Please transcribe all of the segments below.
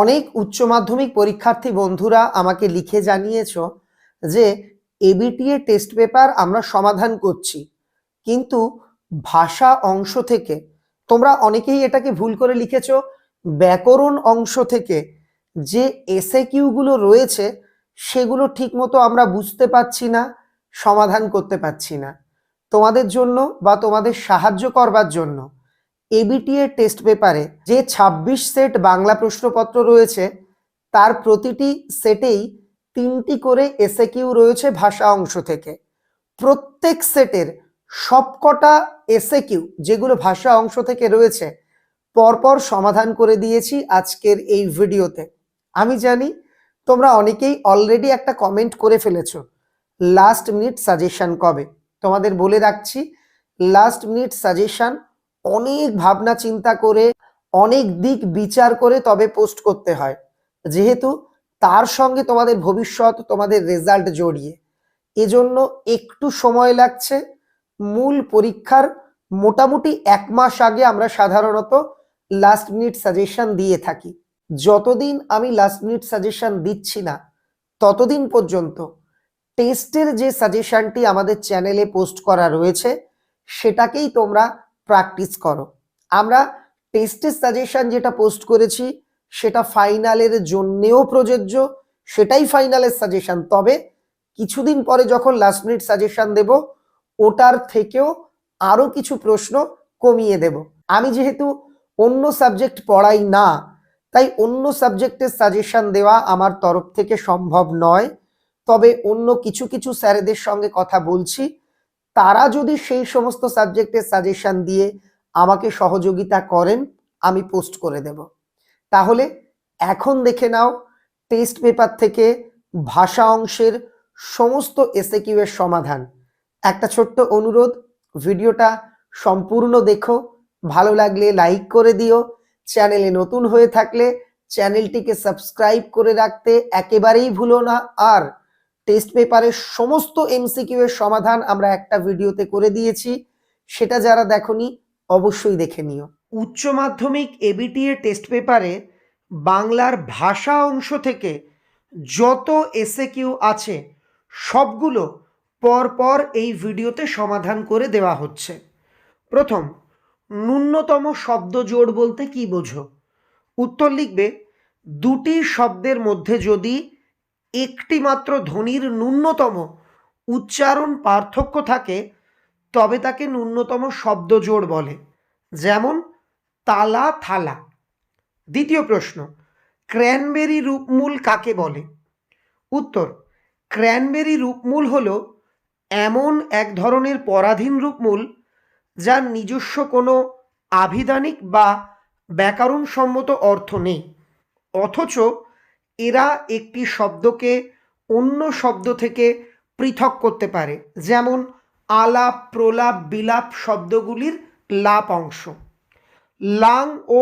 অনেক উচ্চ মাধ্যমিক পরীক্ষার্থী বন্ধুরা আমাকে লিখে জানিয়েছ যে এবিটিএ টেস্ট পেপার আমরা সমাধান করছি। কিন্তু ভাষা অংশ থেকে, তোমরা অনেকেই এটাকে ভুল করে লিখেছ, ব্যাকরণ অংশ থেকে যে এসে কিউগুলো রয়েছে, সেগুলো ঠিকমতো আমরা বুঝতে পারছি না, সমাধান করতে পারছি না। তোমাদের জন্য বা তোমাদের সাহায্য করবার জন্য এবিটিএ টেস্ট পেপারে যে ২৬ সেট বাংলা প্রশ্নপত্র রয়েছে, তার প্রতিটি সেটেই তিনটি করে এসে কিউ রয়েছে ভাষা অংশ থেকে। প্রত্যেক সেটের সবকটা এসে কিউ যেগুলো ভাষা অংশ থেকে রয়েছে, পরপর সমাধান করে দিয়েছি আজকের এই ভিডিওতে। আমি জানি তোমরা অনেকেই অলরেডি একটা কমেন্ট করে ফেলেছো লাস্ট মিনিট সাজেশন কবে? তোমাদের বলে রাখছি লাস্ট মিনিট সাজেশন অনেক ভাবনা চিন্তা করে, অনেক দিক বিচার করে তবে পোস্ট করতে হয়। যেহেতু তার সঙ্গে তোমাদের ভবিষ্যৎ, তোমাদের রেজাল্ট জড়িয়ে। এজন্য একটু সময় লাগছে। মূল পরীক্ষার মোটামুটি এক মাস আগে আমরা সাধারণত লাস্ট মিনিট সাজেশন দিয়ে থাকি। যতদিন আমি লাস্ট মিনিট সাজেশন দিচ্ছি না, ততদিন পর্যন্ত টেস্টের যে সাজেশনটি আমাদের চ্যানেলে পোস্ট করা রয়েছে, সেটাকেই তোমরা প্র্যাকটিস করো। আমরা টেস্টের সাজেশন যেটা পোস্ট করেছি, সেটা ফাইনালের জন্যেও প্রযোজ্য, সেটাই ফাইনালের সাজেশন তবে কিছুদিন পরে যখন লাস্ট মিনিট সাজেশন দেব, ওটার থেকেও আরও কিছু প্রশ্ন কমিয়ে দেব। আমি যেহেতু অন্য সাবজেক্ট পড়াই না, তাই অন্য সাবজেক্টের সাজেশন দেওয়া আমার তরফ থেকে সম্ভব নয়। তবে অন্য কিছু কিছু স্যারেদের সঙ্গে কথা বলছি তারা যদি সেই সমস্ত সাবজেক্টের সাজেশন দিয়ে আমাকে সহযোগিতা করেন, আমি পোস্ট করে দেব। তাহলে এখন দেখে নাও টেস্ট পেপার থেকে ভাষা অংশের সমস্ত এসএকিউ এর সমাধান। একটা ছোট্ট অনুরোধ, ভিডিওটা সম্পূর্ণ দেখো, ভালো লাগলে লাইক করে দিও। চ্যানেলে নতুন হয়ে থাকলে চ্যানেলটিকে সাবস্ক্রাইব করে রাখতে একেবারেই ভুলো না। আর টেস্ট পেপারের সমস্ত এমসিকিউ এর সমাধান আমরা একটা ভিডিওতে করে দিয়েছি। সেটা যারা দেখনি, অবশ্যই দেখে নিও। উচ্চ মাধ্যমিক এবিটিএ টেস্ট পেপারে বাংলার ভাষা অংশ থেকে যত এসে কিউ আছে, সবগুলো পরপর এই ভিডিওতে সমাধান করে দেওয়া হচ্ছে। প্রথম, ন্যূনতম শব্দ জোড় বলতে কি বোঝো? উত্তর লিখবে, দুটি শব্দের মধ্যে যদি একটি মাত্র ধ্বনির ন্যূনতম উচ্চারণ পার্থক্য থাকে, তবে তাকে ন্যূনতম শব্দ জোড় বলে, যেমন তালা থালা। দ্বিতীয় প্রশ্ন, ক্র্যানবেরি রূপমূল কাকে বলে? উত্তর, ক্র্যানবেরি রূপমূল হল এমন এক ধরনের পরাধীন রূপমূল যার নিজস্ব কোনো আভিধানিক বা ব্যাকরণসম্মত অর্থ নেই, অথচ এরা একটি শব্দকে অন্য শব্দ থেকে পৃথক করতে পারে, যেমন আলাপ, প্রলাপ, বিলাপ শব্দগুলির লাপ অংশ। লাং ও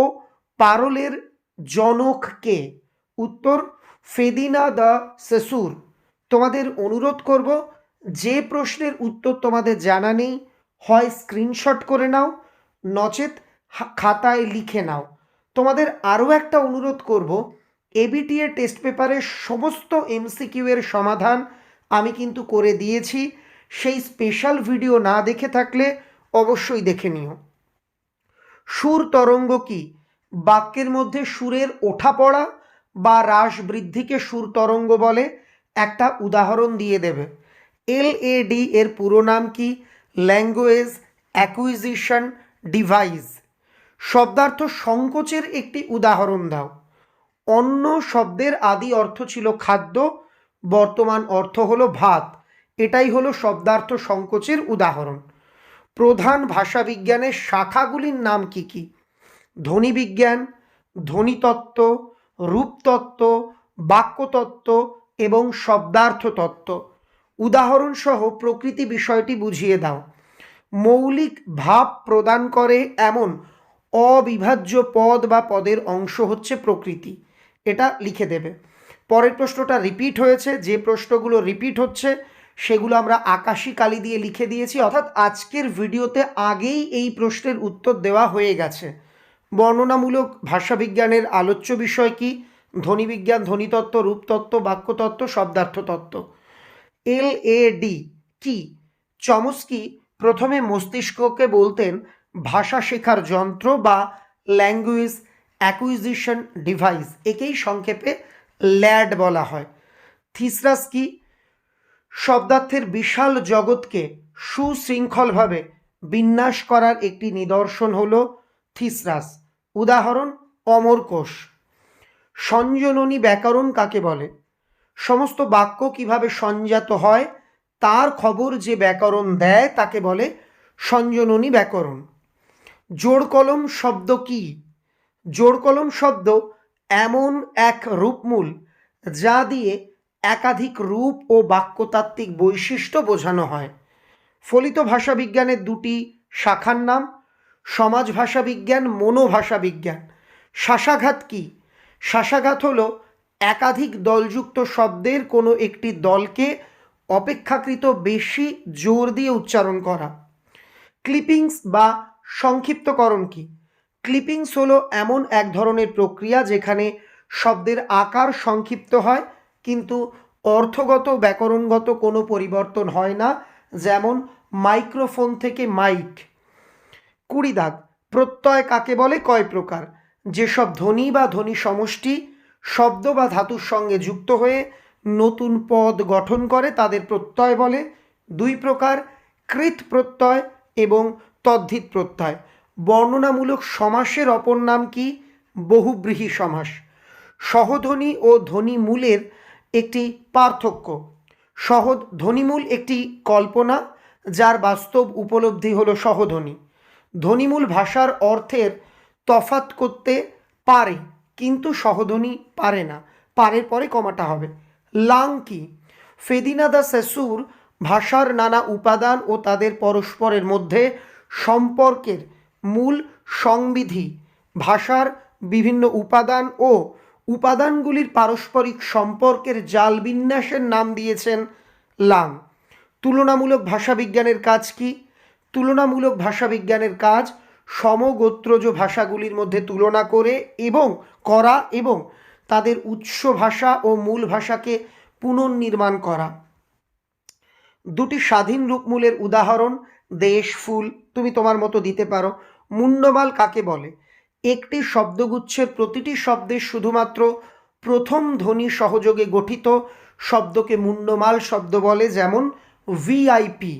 পারলের জনক কে? উত্তর, ফেদিনা দ্য সেসুর। তোমাদের অনুরোধ করব, যে প্রশ্নের উত্তর তোমাদের জানা নেই, হয় স্ক্রিনশট করে নাও, নচেত খাতায় লিখে নাও। তোমাদের আরও একটা অনুরোধ করব এবিটিএ টেস্ট পেপারের সমস্ত এমসিকিউ এর সমাধান আমি কিন্তু করে দিয়েছি। সেই স্পেশাল ভিডিও না দেখে থাকলে অবশ্যই দেখে নিও। সুর তরঙ্গ কি? বাক্যের মধ্যে সুরের ওঠা পড়া বা হ্রাস বৃদ্ধিকে সুর তরঙ্গ বলে একটা উদাহরণ দিয়ে দেবে। এল এ ডি এর পুরো নাম কি? ল্যাঙ্গুয়েজ অ্যাকুইজিশন ডিভাইস শব্দার্থ সংকোচের একটি উদাহরণ দাও। অন্য শব্দের আদি অর্থ ছিল খাদ্য, বর্তমান অর্থ হলো ভাত। এটাই হলো শব্দার্থ সংকোচের উদাহরণ। প্রধান ভাষাবিজ্ঞানের শাখাগুলির নাম কি কি? ধ্বনিবিজ্ঞান, ধ্বনিতত্ত্ব, রূপতত্ত্ব, বাক্যতত্ত্ব এবং শব্দার্থ তত্ত্ব উদাহরণসহ প্রকৃতি বিষয়টি বুঝিয়ে দাও। মৌলিক ভাব প্রদান করে এমন অবিভাজ্য পদ বা পদের অংশ হচ্ছে প্রকৃতি। এটা লিখে দেবে। পরের প্রশ্নটা রিপিট হয়েছে, যে প্রশ্নগুলো রিপিট হচ্ছে, সেগুলো আমরা আকাশী কালি দিয়ে লিখে দিয়েছি, অর্থাৎ আজকের ভিডিওতে আগেই এই প্রশ্নের উত্তর দেওয়া হয়ে গেছে। বর্ণনামূলক ভাষাবিজ্ঞানের আলোচ্য বিষয় কি? ধ্বনিবিজ্ঞান ধ্বনিতত্ত্ব রূপতত্ত্ব বাক্যতত্ত্ব শব্দার্থতত্ত্ব এল এ ডি কি? চমস্কি প্রথমে মস্তিষ্ককে বলতেন ভাষা শেখার যন্ত্র বা ল্যাঙ্গুয়েজ অ্যাকুইজিশন ডিভাইস একেই সংক্ষেপে ল্যাড বলা হয়। থিসরাস কি? শব্দার্থের বিশাল জগৎকে সুশৃঙ্খলভাবে বিন্যাস করার একটি নিদর্শন হল থিসরাস। উদাহরণ অমরকোষ সঞ্জননী ব্যাকরণ কাকে বলে? সমস্ত বাক্য কীভাবে সঞ্জাত হয়, তার খবর যে ব্যাকরণ দেয় তাকে বলে সঞ্জননী ব্যাকরণ। জোড় কলম শব্দ কি? জোড় কলম শব্দ এমন এক রূপমূল যা দিয়ে একাধিক রূপ ও বাক্যতাত্ত্বিক বৈশিষ্ট্য বোঝানো হয়। ফলিত ভাষাবিজ্ঞানের দুটি শাখার নাম সমাজ ভাষা বিজ্ঞান মনোভাষা বিজ্ঞান শাসাঘাত কি? শাসাঘাত হলো একাধিক দলযুক্ত শব্দের কোনো একটি দলকে অপেক্ষাকৃত বেশি জোর দিয়ে উচ্চারণ করা। ক্লিপিংস বা সংক্ষিপ্তকরণ কি? ক্লিপিংস হলো এমন এক ধরনের প্রক্রিয়া যেখানে শব্দের আকার সংক্ষিপ্ত হয়, কিন্তু অর্থগত ব্যাকরণগত কোনো পরিবর্তন হয় না, যেমন মাইক্রোফোন থেকে মাইক। কুড়ি দাগ, প্রত্যয় কাকে বলে? কয় প্রকার? যেসব ধ্বনি বা ধ্বনি সমষ্টি, শব্দ বা ধাতুর সঙ্গে যুক্ত হয়ে নতুন পদ গঠন করে, তাদের প্রত্যয় বলে। দুই প্রকার, কৃত প্রত্যয় এবং তদ্ধিত প্রত্যয়। বর্ণনামূলক সমাসের অপর নাম কি? বহুব্রীহি সমাস। সহধ্বনি ও ধ্বনিমূলের একটি পার্থক্য। সহ ধ্বনিমূল একটি কল্পনা, যার বাস্তব উপলব্ধি হলো সহধ্বনি। ধ্বনিমূল ভাষার অর্থের তফাত করতে পারে, কিন্তু সহধ্বনি পারে না। পারের পরে কমাটা হবে। লাং কি? ফেদিনা দা সেসুর ভাষার নানা উপাদান ও তাদের পরস্পরের মধ্যে সম্পর্কের মূল সংবিধি, ভাষার বিভিন্ন উপাদান ও উপাদানগুলির পারস্পরিক সম্পর্কের জাল বিন্যাসের নাম দিয়েছেন লাং। তুলনামূলক ভাষাবিজ্ঞানের কাজ কি? তুলনামূলক ভাষাবিজ্ঞানের কাজ সমগোত্রজ ভাষাগুলির মধ্যে তুলনা করে এবং করা এবং তাদের উৎস ভাষা ও মূল ভাষাকে পুনর্নির্মাণ করা। দুটি স্বাধীন রূপমূলের উদাহরণ দেশ, ফুল তুমি তোমার মতো দিতে পারো। মুন্ডমাল কাকে বলে? একটি শব্দগুচ্ছের প্রতিটি শব্দের শুধুমাত্র প্রথম ধ্বনি সহযোগে গঠিত শব্দকে মুন্ডমাল শব্দ বলে, যেমন ভিআইপি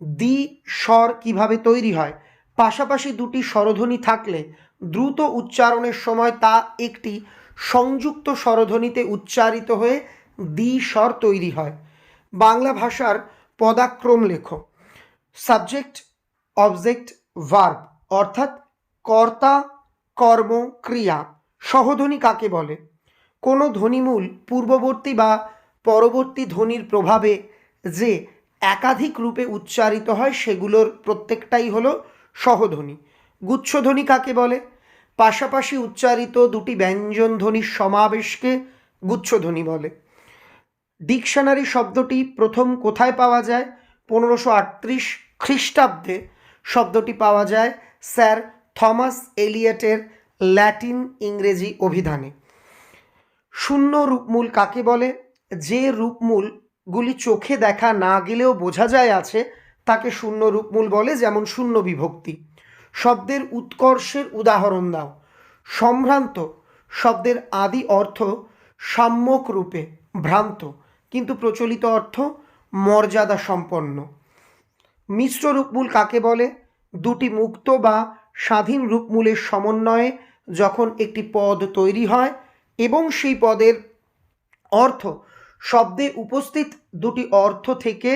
দ্বি স্বর কীভাবে তৈরি হয়? পাশাপাশি দুটি স্বরধ্বনি থাকলে দ্রুত উচ্চারণের সময় তা একটি সংযুক্ত স্বরধ্বনিতে উচ্চারিত হয়ে দ্বি স্বর তৈরি হয়। বাংলা ভাষার পদাক্রম লেখো। সাবজেক্ট অবজেক্ট ভার্ব অর্থাৎ কর্তা, কর্ম, ক্রিয়া। সহধ্বনি কাকে বলে? কোনো ধ্বনিমূল পূর্ববর্তী বা পরবর্তী ধ্বনির প্রভাবে যে একাধিক রূপে উচ্চারিত হয়, সেগুলোর প্রত্যেকটাই হলো সহধ্বনি। গুচ্ছধ্বনি কাকে বলে? পাশাপাশি উচ্চারিত দুটি ব্যঞ্জন ধ্বনির সমাবেশকে গুচ্ছধ্বনি বলে। ডিকশনারি শব্দটি প্রথম কোথায় পাওয়া যায়? পনেরোশো আটত্রিশ খ্রিস্টাব্দে শব্দটি পাওয়া যায় স্যার থমাস এলিয়টের ল্যাটিন ইংরেজি অভিধানে। শূন্য রূপমূল কাকে বলে? যে রূপমূলগুলি চোখে দেখা না গেলেও বোঝা যায় আছে, তাকে শূন্য রূপমূল বলে, যেমন শূন্য বিভক্তি। শব্দের উৎকর্ষের উদাহরণ দাও। সম্ভ্রান্ত শব্দের আদি অর্থ সাম্যক রূপে ভ্রান্ত, কিন্তু প্রচলিত অর্থ মর্যাদা সম্পন্ন মিশ্র রূপমূল কাকে বলে? দুটি মুক্ত বা স্বাধীন রূপমূলের সমন্বয়ে যখন একটি পদ তৈরি হয় এবং সেই পদের অর্থ, শব্দে উপস্থিত দুটি অর্থ থেকে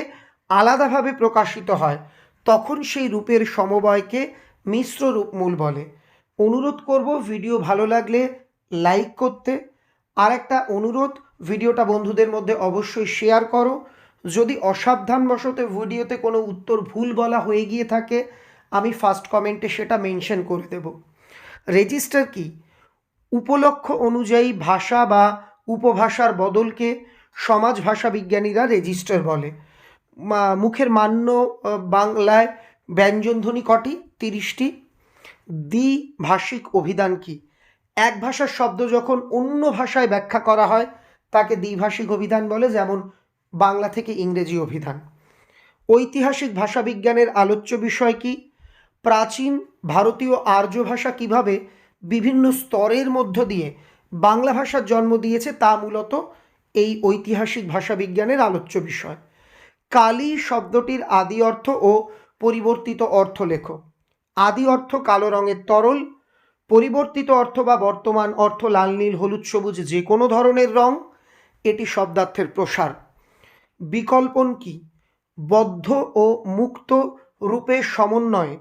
আলাদাভাবে প্রকাশিত হয়, তখন সেই রূপের সমবায়কে মিশ্র রূপমূল বলে। অনুরোধ করব ভিডিও ভালো লাগলে লাইক করতে। আর একটা অনুরোধ, ভিডিওটা বন্ধুদের মধ্যে অবশ্যই শেয়ার করো। যদি অসাবধানবশত ভিডিওতে কোনো উত্তর ভুল বলা হয়ে গিয়ে থাকে, আমি ফার্স্ট কমেন্টে সেটা মেনশন করে দেব। রেজিস্টার কি? উপলক্ষ অনুযায়ী ভাষা বা উপভাষার বদলকে সমাজ ভাষা বিজ্ঞানীরা রেজিস্টার বলে। মুখের মান্য বাংলায় ব্যঞ্জনধ্বনি কটি? তিরিশটি। দ্বিভাষিক অভিধান কি? এক ভাষার শব্দ যখন অন্য ভাষায় ব্যাখ্যা করা হয়, তাকে দ্বিভাষিক অভিধান বলে, যেমন বাংলা থেকে ইংরেজি অভিধান। ঐতিহাসিক ভাষাবিজ্ঞানের আলোচ্য বিষয় কি? প্রাচীন ভারতীয় আর্য ভাষা কীভাবে বিভিন্ন স্তরের মধ্য দিয়ে বাংলা ভাষার জন্ম দিয়েছে তা মূলত এই ঐতিহাসিক ভাষাবিজ্ঞানের আলোচ্য বিষয়। কালী শব্দটির আদি অর্থ ও পরিবর্তিত অর্থ লেখো। আদি অর্থ কালো রঙের তরল, পরিবর্তিত অর্থ বা বর্তমান অর্থ লাল, নীল, হলুদ, সবুজ যে কোনো ধরনের রং, এটি শব্দার্থের প্রসার। বিকল্পন কি? বদ্ধ ও মুক্ত রূপের সমন্বয়ে,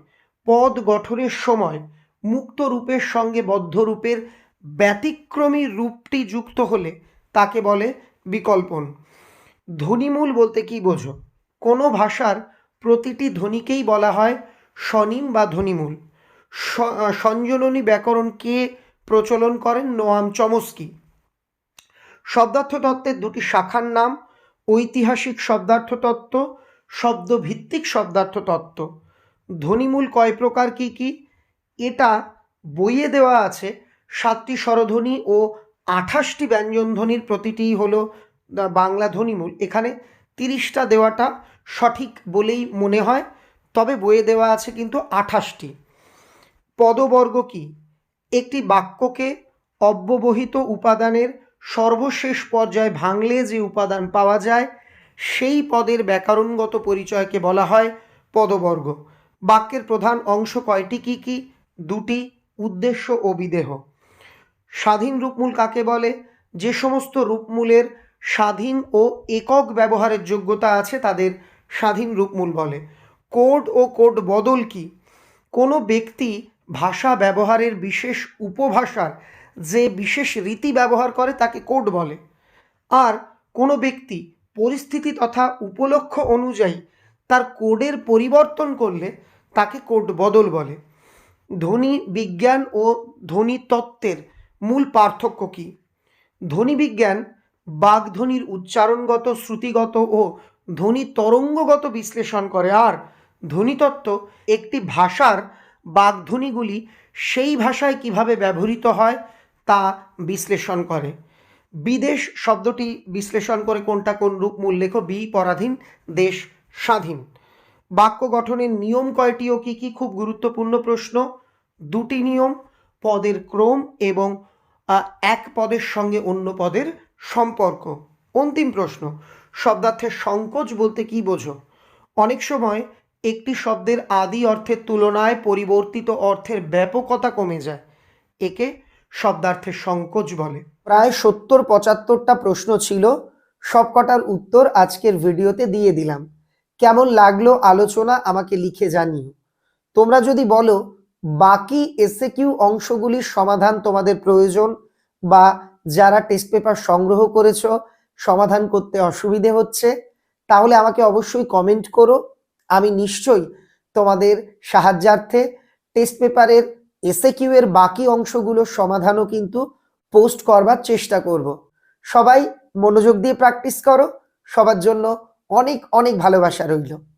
পদ গঠনের সময় মুক্ত রূপের সঙ্গে বদ্ধ রূপের ব্যতিক্রমী রূপটি যুক্ত হলে তাকে বলে বিকল্পন। ধ্বনিমূল বলতে কি বোঝো? কোনো ভাষার প্রতিটি ধ্বনিকেই বলা হয় স্বনিম বা ধ্বনিমূল। সঞ্জননী ব্যাকরণ কে প্রচলন করেন? Noam Chomsky. শব্দার্থ তত্ত্বের দুটি শাখার নাম ঐতিহাসিক শব্দার্থ তত্ত্ব শব্দভিত্তিক শব্দার্থ তত্ত্ব ধ্বনিমূল কয় প্রকার কি কি? এটা বইয়ে দেওয়া আছে। সাতটি স্বরধ্বনি ও আঠাশটি ব্যঞ্জনধ্বনির প্রতিটিই হলো বাংলা ধ্বনিমূল। এখানে তিরিশটা দেওয়াটা সঠিক বলেই মনে হয়, তবে বইয়ে দেওয়া আছে কিন্তু আঠাশটি। পদবর্গ কি? একটি বাক্যকে অব্যবহিত উপাদানের সর্বশেষ পর্যায়ে ভাঙলে যে উপাদান পাওয়া যায়, সেই পদের ব্যাকরণগত পরিচয়কে বলা হয় পদবর্গ। বাক্যের প্রধান অংশ কয়টি, কি কি? দুটি, উদ্দেশ্য ও বিদেহ। স্বাধীন রূপমূল কাকে বলে? যে সমস্ত রূপমূলের স্বাধীন ও একক ব্যবহারের যোগ্যতা আছে তাদের স্বাধীন রূপমূল বলে। কোড ও কোড বদল কি? কোনো ব্যক্তি ভাষা ব্যবহারের বিশেষ উপভাষার যে বিশেষ রীতি ব্যবহার করে তাকে কোড বলে। আর কোনো ব্যক্তি পরিস্থিতি তথা উপলক্ষ অনুযায়ী তার কোডের পরিবর্তন করলে তাকে কোড বদল বলে। ধ্বনি বিজ্ঞান ও ধ্বনি তত্ত্বের মূল পার্থক্য কী? ধ্বনি বিজ্ঞান বাগধ্বনির উচ্চারণগত, শ্রুতিগত ও ধ্বনি তরঙ্গগত বিশ্লেষণ করে। আর ধ্বনিতত্ত্ব একটি ভাষার বাগধ্বনিগুলি সেই ভাষায় কীভাবে ব্যবহৃত হয় তা বিশ্লেষণ করে। বিদেশ শব্দটি বিশ্লেষণ করে কোনটা কোন রূপ মূল লেখো বি, পরাধীন। দেশ, স্বাধীন। বাক্য গঠনের নিয়ম কয়টি ও কী কী খুব গুরুত্বপূর্ণ প্রশ্ন? দুটি নিয়ম, পদের ক্রম এবং এক পদের সঙ্গে অন্য পদের সম্পর্ক। অন্তিম প্রশ্ন, শব্দার্থের সংকোচ বলতে কি বোঝো? অনেক সময় একটি শব্দের আদি অর্থের তুলনায় পরিবর্তিত অর্থের ব্যাপকতা কমে যায়। একে শব্দার্থের সংকোচ বলে। প্রায় সত্তর, পঁচাত্তরটা প্রশ্ন ছিল। সবকটার উত্তর আজকের ভিডিওতে দিয়ে দিলাম। কেমন লাগল আলোচনা আমাকে লিখে জানিও। তোমরা যদি বলো, বাকি এসএ কিউ অংশগুলির সমাধান তোমাদের প্রয়োজন বা যারা টেস্ট পেপার সংগ্রহ করেছ, সমাধান করতে অসুবিধে হচ্ছে, তাহলে আমাকে অবশ্যই কমেন্ট করো। আমি নিশ্চয়ই তোমাদের সাহায্যার্থে টেস্ট পেপারের এসএ কিউ এর বাকি অংশগুলোর সমাধানও কিন্তু পোস্ট করবার চেষ্টা করব। সবাই মনোযোগ দিয়ে প্র্যাকটিস করো। সবার জন্য অনেক অনেক ভালোবাসা রইল।